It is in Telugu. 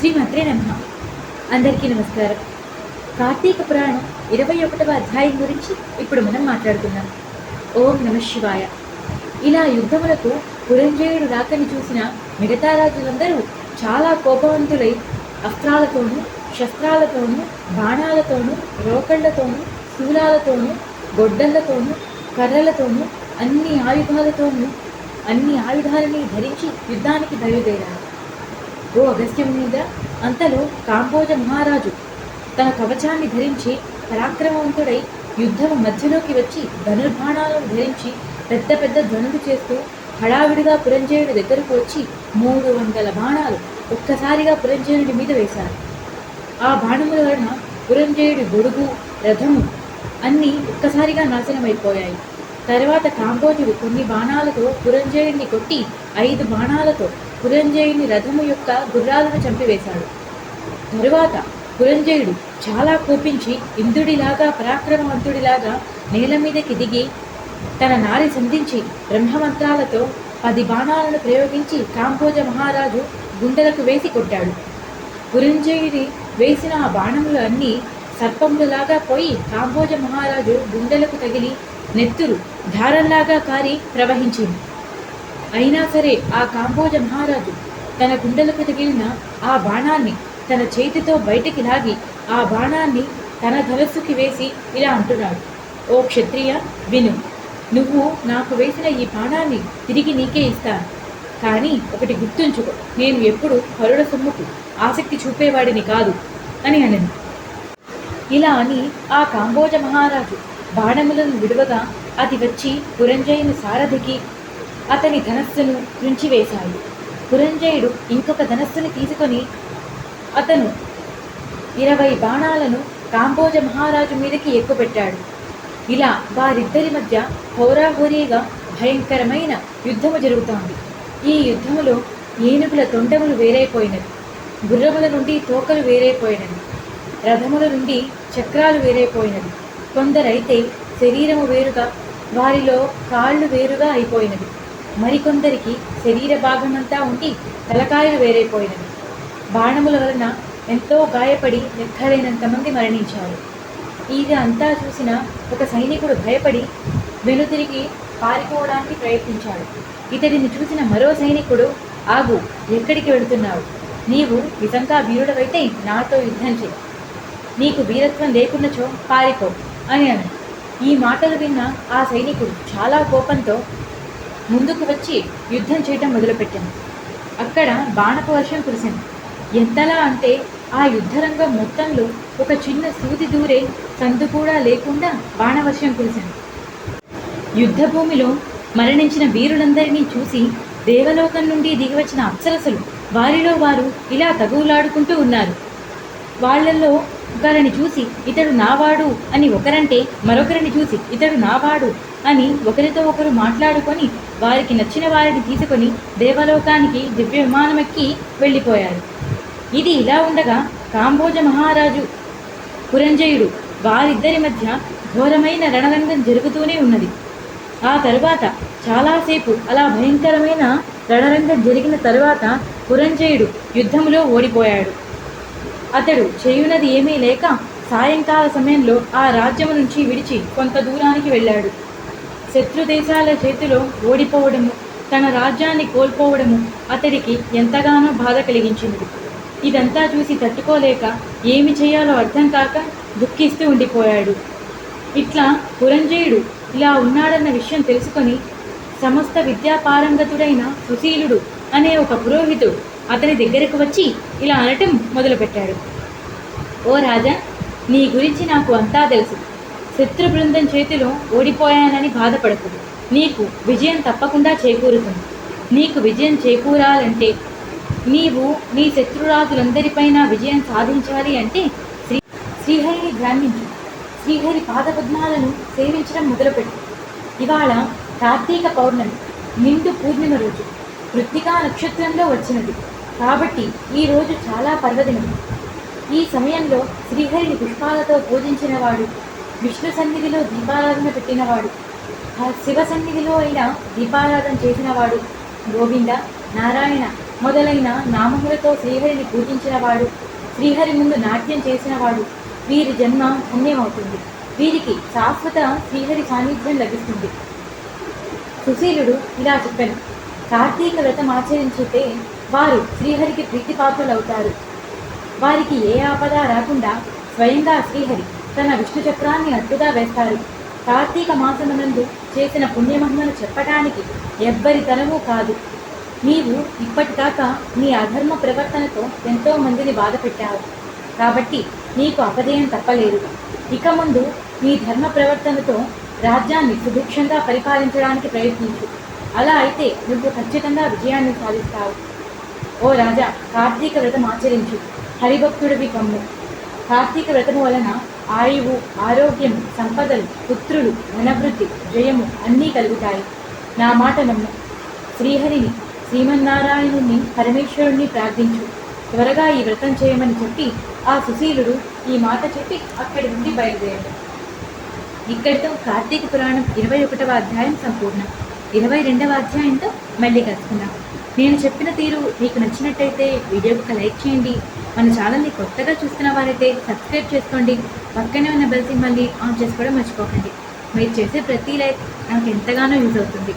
శ్రీమంత్రే నమ. అందరికీ నమస్కారం. కార్తీక పురాణం ఇరవై ఒకటవ అధ్యాయం గురించి ఇప్పుడు మనం మాట్లాడుకుందాం. ఓం నమ శివాయ. ఇలా యుద్ధములకు పురంజయుడు రాకని చూసిన మిగతా రాజులందరూ చాలా కోపవంతులై అస్త్రాలతోనూ శస్త్రాలతోనూ బాణాలతోనూ రోకళ్ళతోనూ శూలాలతోనూ గొడ్డళ్ళతోనూ కర్రలతోనూ అన్ని ఆయుధాలతోనూ అన్ని ఆయుధాలని ధరించి యుద్ధానికి బయలుదేరారు. ఓ అగస్త్యం అంతలో కాంబోజ మహారాజు తన కవచాన్ని ధరించి పరాక్రమవంతుడై యుద్ధము మధ్యలోకి వచ్చి ధనుర్బాణాలను ధరించి పెద్ద పెద్ద ధ్వనులు చేస్తూ హడావిడిగా పురంజయుడి దగ్గరకు వచ్చి మూడు వందల బాణాలు ఒక్కసారిగా పురంజయుడి మీద వేశారు. ఆ బాణముల వలన పురంజయుడి గొడుగు రథము అన్నీ ఒక్కసారిగా నాశనమైపోయాయి. తర్వాత కాంబోజుడు కొన్ని బాణాలతో పురంజయుడిని కొట్టి ఐదు బాణాలతో పురంజయుని రథము యొక్క గుర్రాలను చంపివేశాడు. తరువాత పురంజయుడు చాలా కోపించి ఇంద్రుడిలాగా పరాక్రమవంతుడిలాగా నేల మీదకి దిగి తన నారి సంధించి బ్రహ్మమంత్రాలతో పది బాణాలను ప్రయోగించి కాంబోజ మహారాజు గుండెలకు వేసి కొట్టాడు. పురంజయుడి వేసిన ఆ బాణములు అన్నీ సర్పములలాగా పోయి కాంబోజ మహారాజు గుండెలకు తగిలి నెత్తురు ధారల్లాగా కారి ప్రవహించింది. అయినా సరే ఆ కాంబోజ మహారాజు తన గుండెలకు తగిలిన ఆ బాణాన్ని తన చేతితో బయటికి లాగి ఆ బాణాన్ని తన ధనస్సుకి వేసి ఇలా అంటున్నాడు. ఓ క్షత్రియ విను. నువ్వు నాకు వేసిన ఈ బాణాన్ని తిరిగి నీకే ఇస్తాను. కానీ ఒకటి గుర్తుంచుకో నేను ఎప్పుడు పరుడ సొమ్ముకు ఆసక్తి చూపేవాడిని కాదు అని అన్నది ఇలా అని ఆ కాంబోజ మహారాజు బాణములను విడవగా అది వచ్చి పురంజయుని సారథికి అతని ధనస్సును రుంచివేశాడు పురంజయుడు ఇంకొక ధనస్సుని తీసుకొని అతను ఇరవై బాణాలను కాంబోజ మహారాజు మీదకి ఎక్కుపెట్టాడు. ఇలా వారిద్దరి మధ్య హోరాహోరీగా భయంకరమైన యుద్ధము జరుగుతోంది. ఈ యుద్ధములో ఏనుగుల తొండములు వేరైపోయినవి గుర్రముల నుండి తోకలు వేరైపోయినవి రథముల నుండి చక్రాలు వేరైపోయినవి. కొందరైతే శరీరము వేరుగా వారిలో కాళ్ళు వేరుగా అయిపోయినవి. మరికొందరికి శరీర భాగమంతా ఉండి తలకాయలు వేరైపోయినవి. బాణముల వలన ఎంతో గాయపడి లెక్కలేనంత మంది మరణించారు. ఇది అంతా చూసిన ఒక సైనికుడు భయపడి వెనుతిరిగి పారిపోవడానికి ప్రయత్నించాడు. ఇతడిని చూసిన మరో సైనికుడు ఆగు ఎక్కడికి వెళుతున్నావు? నీవు నిజంగా వీరుడవైతే నాతో యుద్ధం చేయి నీకు వీరత్వం లేకున్నచో పారిపో అని అన్నాడు ఈ మాటలు విన్న ఆ సైనికుడు చాలా కోపంతో ముందుకు వచ్చి యుద్ధం చేయటం మొదలుపెట్టాను అక్కడ బాణపు వర్షం కురిసింది. ఎంతలా అంటే ఆ యుద్ధరంగం మొత్తంలో ఒక చిన్న సూది దూరే సందు కూడా లేకుండా బాణవర్షం కురిసింది. యుద్ధ భూమిలో మరణించిన వీరులందరినీ చూసి దేవలోకం నుండి దిగివచ్చిన అప్సరసలు వారిలో వారు ఇలా తగువులాడుకుంటూ ఉన్నారు. వాళ్ళలో ఒకరిని చూసి ఇతడు నావాడు అని ఒకరంటే మరొకరిని చూసి ఇతడు నావాడు అని ఒకరితో ఒకరు మాట్లాడుకొని వారికి నచ్చిన వారిని తీసుకొని దేవలోకానికి దివ్య విమానమెక్కి వెళ్ళిపోయారు. ఇది ఇలా ఉండగా కాంబోజ మహారాజు పురంజయుడు వారిద్దరి మధ్య ఘోరమైన రణరంగం జరుగుతూనే ఉన్నది. ఆ తరువాత చాలాసేపు అలా భయంకరమైన రణరంగం జరిగిన తరువాత పురంజయుడు యుద్ధములో ఓడిపోయాడు. అతడు చేయునది ఏమీ లేక సాయంకాల సమయంలో ఆ రాజ్యం నుంచి విడిచి కొంత దూరానికి వెళ్ళాడు. శత్రు దేశాల చేతిలో ఓడిపోవడము తన రాజ్యాన్ని కోల్పోవడము అతడికి ఎంతగానో బాధ కలిగించింది. ఇదంతా చూసి తట్టుకోలేక ఏమి చేయాలో అర్థం కాక దుఃఖిస్తూ ఉండిపోయాడు. ఇట్లా పురంజయుడు ఇలా ఉన్నాడన్న విషయం తెలుసుకొని సమస్త విద్యాపారంగతుడైన సుశీలుడు అనే ఒక పురోహితుడు అతని దగ్గరకు వచ్చి ఇలా అనటం మొదలుపెట్టాడు. ఓ రాజా నీ గురించి నాకు అంతా తెలుసు. శత్రు బృందం చేతిలో ఓడిపోయానని బాధపడకు. నీకు విజయం తప్పకుండా చేకూరుతుంది. నీకు విజయం చేకూరాలంటే నీవు నీ శత్రురాజులందరిపైన విజయం సాధించాలి అంటే శ్రీ శ్రీహరిని ధ్యానించు శ్రీహరి పాదపద్మాలను సేవించడం మొదలుపెట్టు. ఇవాళ కార్తీక పౌర్ణమి నిండు పూర్ణిమ రోజు. కృత్తికా నక్షత్రంలో వచ్చినది. కాబట్టి ఈ రోజు చాలా పర్వదినం. ఈ సమయంలో శ్రీహరిని పుష్పాలతో పూజించినవాడు విష్ణు సన్నిధిలో దీపారాధన పెట్టినవాడు ఆ శివ సన్నిధిలో అయినా దీపారాధన చేసినవాడు గోవింద నారాయణ మొదలైన నామములతో శ్రీహరిని పూజించినవాడు శ్రీహరి ముందు నాట్యం చేసినవాడు వీరి జన్మ పుణ్యమవుతుంది. వీరికి శాశ్వత శ్రీహరి సాన్నిధ్యం లభిస్తుంది. సుశీలుడు ఇలా చెప్పాను కార్తీక వ్రతం ఆచరించితే వారు శ్రీహరికి ప్రీతిపాత్రులవుతారు. వారికి ఏ ఆపద రాకుండా స్వయంగా శ్రీహరి తన విష్ణు చక్రాన్ని అడ్డుగా వేస్తారు. కార్తీక మాసమునందు చేసిన పుణ్యమహిమను చెప్పటానికి ఎవ్వరి తనము కాదు. నీవు ఇప్పటిదాకా నీ అధర్మ ప్రవర్తనతో ఎంతో మందిని బాధ పెట్టావు కాబట్టి నీకు అపజయం తప్పలేదు. ఇక ముందు నీ ధర్మ ప్రవర్తనతో రాజ్యాన్ని సుభిక్షంగా పరిపాలించడానికి ప్రయత్నించు. అలా అయితే నువ్వు ఖచ్చితంగా విజయాన్ని సాధిస్తావు. ఓ రాజా కార్తీక వ్రతం ఆచరించు. హరిభక్తుడివి కమ్ము. కార్తీక వ్రతము వలన ఆయువు ఆరోగ్యం సంపదలు పుత్రులు ధనవృద్ధి జయము అన్నీ కలుగుతాయి. నా మాట నమ్ము. శ్రీహరిని శ్రీమన్నారాయణుణ్ణి పరమేశ్వరుణ్ణి ప్రార్థించు. త్వరగా ఈ వ్రతం చేయమని చెప్పి ఆ సుశీలుడు ఈ మాట చెప్పి అక్కడి నుండి బయలుదేరాడు. ఇక్కడితో కార్తీక పురాణం ఇరవై ఒకటవ అధ్యాయం సంపూర్ణం. ఇరవై రెండవ అధ్యాయంతో మళ్ళీ కలుసుకున్నాం నేను చెప్పిన తీరు మీకు నచ్చినట్టయితే వీడియోకి లైక్ చేయండి. మన ఛానల్ని కొత్తగా చూస్తున్న వారైతే సబ్స్క్రైబ్ చేసుకోండి. పక్కనే ఉన్న బెల్ సింబల్ని ఆన్ చేసుకోవడం మర్చిపోకండి. మీరు చేసే ప్రతి లైక్ నాకు ఎంతగానో యూజ్ అవుతుంది.